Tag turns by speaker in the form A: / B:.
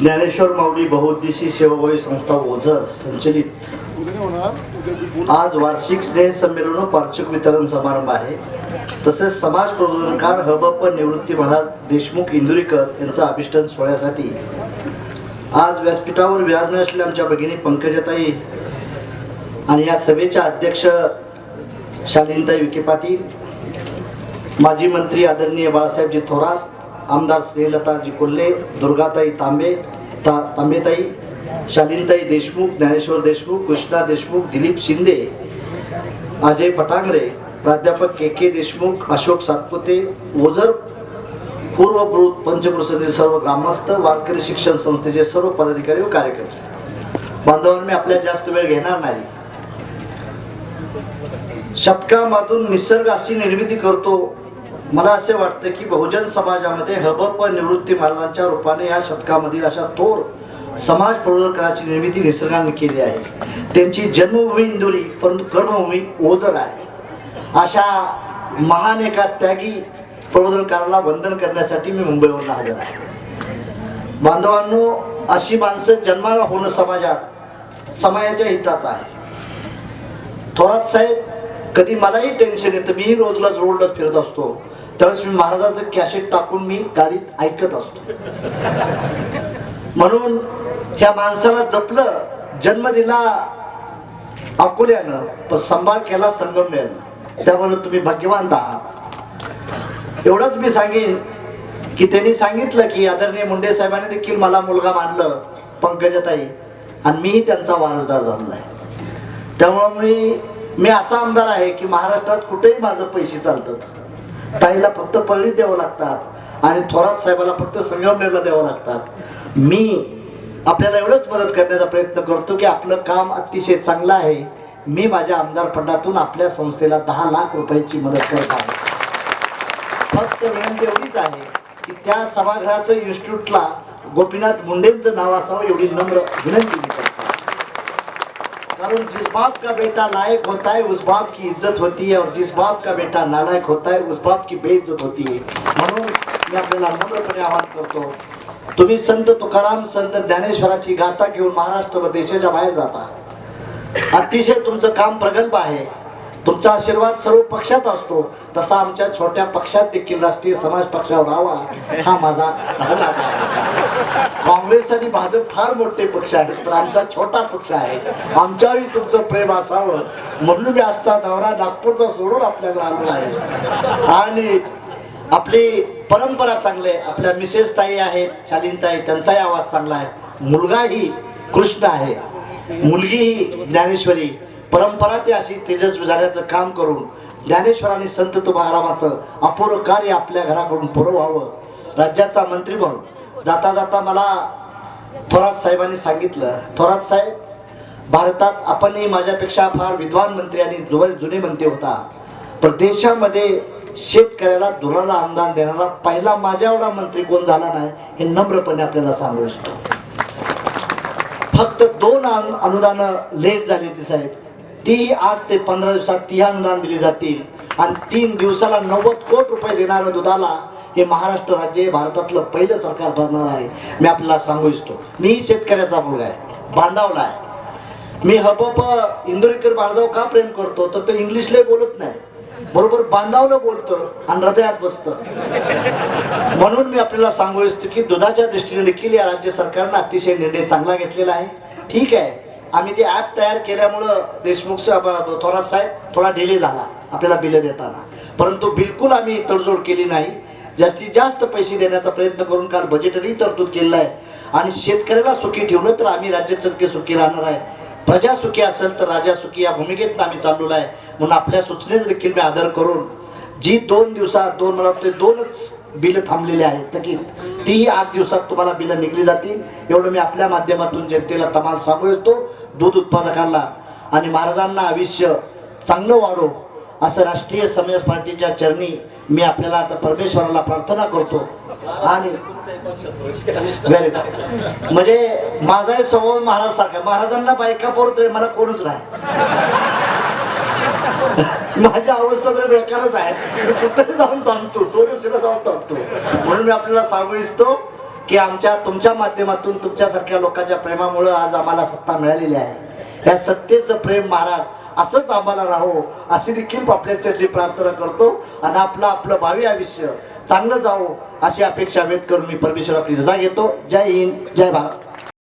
A: ज्ञानेश्वर माऊली बहुद्देशी सेवाभावी संस्था ओझर संचलित. आज वार्षिक स्नेह संमेलन व वितरण समारंभ आहे. तसेच समाज प्रबोधनकार हबप निवृत्ती महाराज देशमुख इंदुरीकर यांचा अभिष्टन सोहळ्यासाठी. आज व्यासपीठावर विराजमान असलेल्या आमच्या भगिनी पंकजाताई आणि या सभेच्या अध्यक्ष शालीनताई विखे पाटील माजी मंत्री आदरणीय बाळासाहेबजी थोरात आमदार श्रीलताजी कोल्हे दुर्गाताई तांबे ता तांबेताई शालीनताई देशमुख ज्ञानेश्वर देशमुख कृष्णा देशमुख दिलीप शिंदे अजय पटांगरे प्राध्यापक के के देशमुख अशोक सातपुते ओझर पूर्व पंचकृषीतील सर्व ग्रामस्थ वारकरी शिक्षण संस्थेचे सर्व पदाधिकारी व कार्यकर्ते. बांधवांनी मी आपल्या जास्त वेळ घेणार नाही. शतकामधून निसर्ग अशी निर्मिती करतो मला असे वाटतं की बहुजन समाजामध्ये हबप निवृत्ती महाराजांच्या रूपाने या शतकामधील अशा थोर समाज प्रबोधकाची निर्मिती निसर्गाने केली आहे. त्यांची जन्मभूमी इंदुरी परंतु कर्मभूमी ओझर आहे. अशा महान एका त्यागी प्रबोधनकाराला वंदन करण्यासाठी मी मुंबईवरून हजर आहे. बांधवांनो अशी माणसं जन्माला होणं समाजात समाजाच्या हिताचं आहे. थोरात साहेब कधी मलाही टेन्शन येतं. मीही रोजलाच रोडलाच फिरत असतो. त्यावेळेस मी महाराजाचं कॅसेट टाकून मी गाडीत ऐकत असतो. म्हणून ह्या माणसाला जपलं जन्म दिला अकोल्यानं पण सांभाळ केला संगमनेरनं. त्यामुळे तुम्ही भाग्यवान आहात. एवढंच मी सांगेन की त्यांनी सांगितलं की आदरणीय मुंडे साहेबांनी देखील मला मुलगा मानलं पंकजाताई आणि मीही त्यांचा वारसदार झालेला आहे. त्यामुळं मी मी असा आमदार आहे की महाराष्ट्रात कुठेही माझं पैसे चालतात. ताईला फक्त पल्लीत द्यावं लागतात. आणि थोरात साहेबाला फक्त संगमनेरला द्यावं लागतात. मी आपल्याला एवढंच मदत करण्याचा प्रयत्न करतो की आपलं काम अतिशय चांगलं आहे. मी माझ्या आमदार फंडातून आपल्या संस्थेला दहा लाख रुपयाची मदत करत आहे. फक्त विनंती एवढीच आहे की त्या सभागृहाचं इन्स्टिट्यूटला गोपीनाथ मुंडेंचं नाव असावं एवढी नम्र विनंती मी करतो. कारण जिस बाप का बेटा लायक होता है उस बाप की इज्जत होती है और जिस बाप का बेटा नालायक होता है उस बाप की बेइज्जत होती है। म्हणून मी आपल्याला नम्रपणे आवाहन करतो तुम्ही संत तुकाराम संत ज्ञानेश्वराची गाथा घेऊन महाराष्ट्र व देशाच्या बाहेर जाता। अतिशय तुमचं काम प्रगल्भ आहे। तुमचा आशीर्वाद सर्व पक्षात असतो. तसा आमच्या छोट्या पक्षात देखील राष्ट्रीय समाज पक्षावर राहावा हा माझा काँग्रेस आणि भाजप फार मोठे पक्ष आहेत पण आमचा छोटा पक्ष आहे. आमच्याही तुमचं प्रेम असावं. म्हणून मी आजचा दौरा नागपूरचा सोडून आपल्याकडे आलो आहे. आणि आपली परंपरा चांगली आहे. आपल्या मिसेस ताई आहेत शालीनताई त्यांचाही आवाज चांगला आहे. मुलगाही कृष्ण आहे. मुलगीही ज्ञानेश्वरी. परंपरा ती अशी तेजस्वी झाल्याचं काम करून ज्ञानेश्वरांनी संत तुकारामाचं अपूर्व कार्य आपल्या घराकडून पुरं व्हावं राज्याचा मंत्री म्हणून जाता जाता मला थोरात साहेबांनी सांगितलं थोरात साहेब भारतात आपणही माझ्यापेक्षा फार विद्वान मंत्री आणि जुने जुने मंत्री होता. पण देशामध्ये शेतकऱ्याला धुराला अनुदान देणारा पहिला माझ्या एवढा मंत्री कोण झाला नाही हे नम्रपणे आपल्याला सांगू इच्छितो. फक्त दोन अनुदान अनुदानं लेट झाली ती साहेब. ती आठ ते पंधरा दिवसात ती अनुदान दिली जातील. आणि तीन दिवसाला नव्वद कोटी रुपये देणाऱ्या दुधाला हे महाराष्ट्र राज्य हे भारतातलं पहिलं सरकार ठरणार आहे. मी आपल्याला सांगू इच्छितो. मी शेतकऱ्याचा मुलगा आहे. बांधावला आहे. मी हबप इंदोरीकर बांधव का प्रेम करतो? तर तो इंग्लिशला बोलत नाही. बरोबर बांधावलं बोलतं आणि हृदयात बसतं. म्हणून मी आपल्याला सांगू इच्छितो की दुधाच्या दृष्टीने देखील या राज्य सरकारनं अतिशय निर्णय चांगला घेतलेला आहे. ठीक आहे. आम्ही ते ॲप तयार केल्यामुळं देशमुख थोरात साहेब थोडा डिले झाला आपल्याला बिलं देताना. परंतु बिलकुल आम्ही तडजोड केली नाही. जास्तीत जास्त पैसे देण्याचा प्रयत्न करून काल बजेटही तरतूद केलेला आहे. आणि शेतकऱ्याला सुखी ठेवलं तर आम्ही राज्याचं सुखी राहणार आहे. प्रजा सुखी असेल तर राजा सुखी या भूमिकेत आम्ही चाललेलो आहे. म्हणून आपल्या सूचनेचा देखील मी आदर करून जी दोन दिवसात दोन मला वाटते दोनच बिल थांबलेले आहेत. थकीत तीही आठ दिवसात तुम्हाला बिलं निघली जातील. एवढं मी आपल्या माध्यमातून जनतेला तमाल सांगू येतो दूध उत्पादकांना आणि महाराजांना आयुष्य चांगलं वाढो असं राष्ट्रीय समाज पार्टीच्या चरणी मी आपल्याला आता परमेश्वराला प्रार्थना करतो. आणि म्हणजे माझा समोर महाराज सारखा महाराजांना बायका पोरत मला कोणच नाही. माझ्या अवस्था तर बेकारच आहे. कुठे जाऊन थांबतो. सोरेशीला जाऊन थांबतो. म्हणून मी आपल्याला सांगू इच्छितो की आमच्या तुमच्या माध्यमातून तुमच्यासारख्या लोकांच्या प्रेमामुळं आज आम्हाला सत्ता मिळालेली आहे. त्या सत्तेचं प्रेम महाराज असंच आम्हाला राहो अशी देखील आपल्या चरणी प्रार्थना करतो आणि आपलं आपलं भावी आयुष्य चांगलं जावो अशी अपेक्षा व्यक्त करून मी परमेश्वर आपली रजा घेतो. जय हिंद जय भारत.